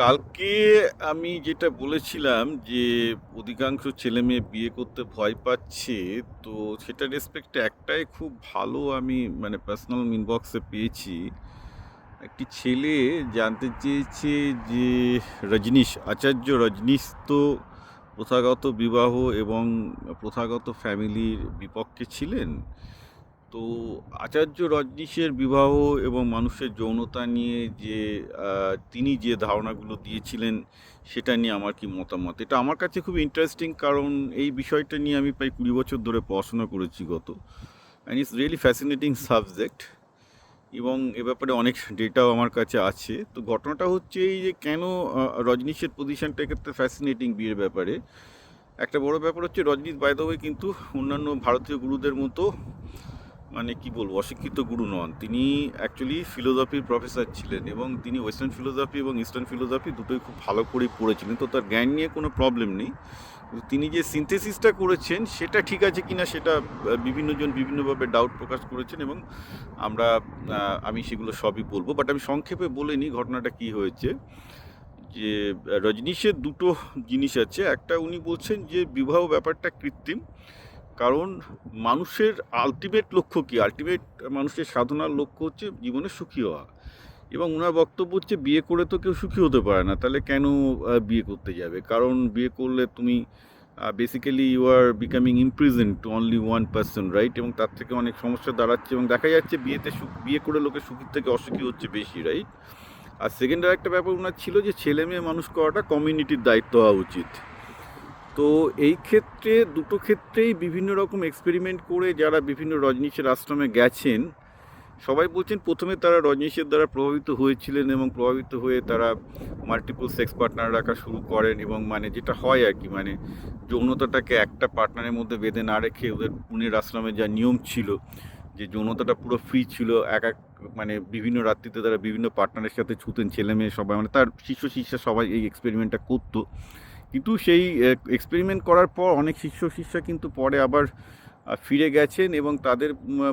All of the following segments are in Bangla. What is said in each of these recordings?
কালকে আমি যেটা বলেছিলাম যে অধিকাংশ ছেলে মেয়ে বিয়ে করতে ভয় পাচ্ছে, তো সেটা রেসপেক্টে একটাই খুব ভালো আমি মানে পার্সোনাল ইনবক্সে পেয়েছি। একটি ছেলে জানতে চেয়েছে যে রজনীশ, আচার্য রজনীশ তো প্রথাগত বিবাহ এবং প্রথাগত ফ্যামিলির বিপক্ষে ছিলেন। তো আচার্য রজনীশের বিবাহ এবং মানুষের যৌনতা নিয়ে যে তিনি যে ধারণাগুলো দিয়েছিলেন, সেটা নিয়ে আমার কি মতামত? এটা আমার কাছে খুব ইন্টারেস্টিং কারণ এই বিষয়টা নিয়ে আমি প্রায় কুড়ি বছর ধরে পড়াশোনা করেছি গত। And it's really fascinating subject এবং এ ব্যাপারে অনেক ডেটাও আমার কাছে আছে। তো ঘটনাটা হচ্ছে এই যে, কেন রজনীশের পজিশনটা এক্ষেত্রে ফ্যাসিনেটিং বিয়ের ব্যাপারে? একটা বড় ব্যাপার হচ্ছে রজনীশ বাইদবে কিন্তু অন্যান্য ভারতীয় গুরুদের মতো মানে কি বলব, অশিক্ষিত গুরু নন। তিনি অ্যাকচুয়ালি ফিলোসফির প্রফেসর ছিলেন এবং তিনি ওয়েস্টার্ন ফিলোসফি এবং ইস্টার্ন ফিলোসফি দুটোই খুব ভালো করেই পড়েছিলেন, তো তার জ্ঞান নিয়ে কোনো প্রবলেম নেই। তিনি যে সিনথেসিসটা করেছেন, সেটা ঠিক আছে কিনা সেটা বিভিন্নজন বিভিন্নভাবে ডাউট প্রকাশ করেছেন এবং আমরা আমি সেগুলো সবই বলব। বাট আমি সংক্ষেপে বলে নিই ঘটনাটা কি হয়েছে। যে, রজনীশের দুটো জিনিস আছে। একটা উনি বলছেন যে, বিবাহ ব্যাপারটা কৃত্রিম। কারণ মানুষের আলটিমেট লক্ষ্য কি? আলটিমেট মানুষের সাধনার লক্ষ্য হচ্ছে জীবনে সুখী হওয়া। এবং ওনার বক্তব্য হচ্ছে, বিয়ে করে তো কেউ সুখী হতে পারে না, তাহলে কেন বিয়ে করতে যাবে? কারণ বিয়ে করলে তুমি basically you are becoming imprisoned to only one person right এবং তার থেকে অনেক সমস্যা দাঁড়াচ্ছে এবং দেখা যাচ্ছে বিয়েতে সুখ, বিয়ে করে লোকে সুখীর থেকে অসুখী হচ্ছে বেশি রাইট আর সেকেন্ড আর একটা ব্যাপার ওনার ছিল যে ছেলে মেয়ে মানুষ করাটা কমিউনিটির দায়িত্ব হওয়া উচিত। তো এই ক্ষেত্রে, দুটো ক্ষেত্রেই বিভিন্ন রকম এক্সপেরিমেন্ট করে যারা বিভিন্ন রজনীশের আশ্রমে গেছেন, সবাই বলছেন প্রথমে তারা রজনীশের দ্বারা প্রভাবিত হয়েছিলেন এবং প্রভাবিত হয়ে তারা মাল্টিপল সেক্স পার্টনার রাখা শুরু করেন এবং মানে যেটা হয় আর কি মানে যৌনতাটাকে একটা পার্টনারের মধ্যে বেঁধে না রেখে ওদের পুনের আশ্রমে যা নিয়ম ছিল, যে যৌনতাটা পুরো ফ্রি ছিল, এক এক মানে বিভিন্ন রাত্রিতে তারা বিভিন্ন পার্টনারের সাথে ছুতেন ছেলে মেয়ে সবাই মানে তার শিষ্য শিষ্যা সবাই এই এক্সপেরিমেন্টটা করতো। কিন্তু সেই এক্সপেরিমেন্ট করার পর অনেক শিষ্য শিষ্যা কিন্তু পরে আবার ফিরে গেছেন এবং তাদের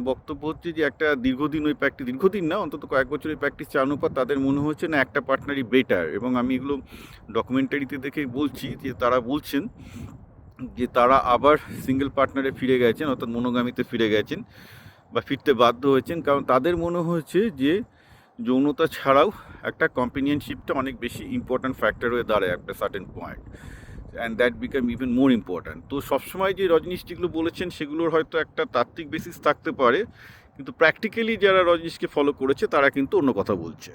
বক্তব্য হচ্ছে যে একটা দীর্ঘদিন ওই প্র্যাকটিস দীর্ঘদিন না, অন্তত কয়েক বছর ওই প্র্যাকটিস চালানোর পর তাদের মনে হচ্ছে না একটা পার্টনারই বেটার এবং আমি এগুলো ডকুমেন্টারিতে দেখে বলছি যে তারা বলছেন যে তারা আবার সিঙ্গেল পার্টনারে ফিরে গেছেন, অর্থাৎ মনোগামিতে ফিরে গেছেন বা ফিরতে বাধ্য হয়েছেন। কারণ তাদের মনে হয়েছে যে যৌনতা ছাড়াও একটা কম্পেনিয়নশিপটা অনেক বেশি ইম্পর্ট্যান্ট ফ্যাক্টর হয়ে দাঁড়ায় একটা certain point and that become even more important তো সবসময় যে রজনীশটিগুলো বলেছেন, সেগুলোর হয়তো একটা তাত্ত্বিক বেসিস থাকতে পারে, কিন্তু প্র্যাকটিক্যালি যারা রজনীশকে ফলো করেছে, তারা কিন্তু অন্য কথা বলছে।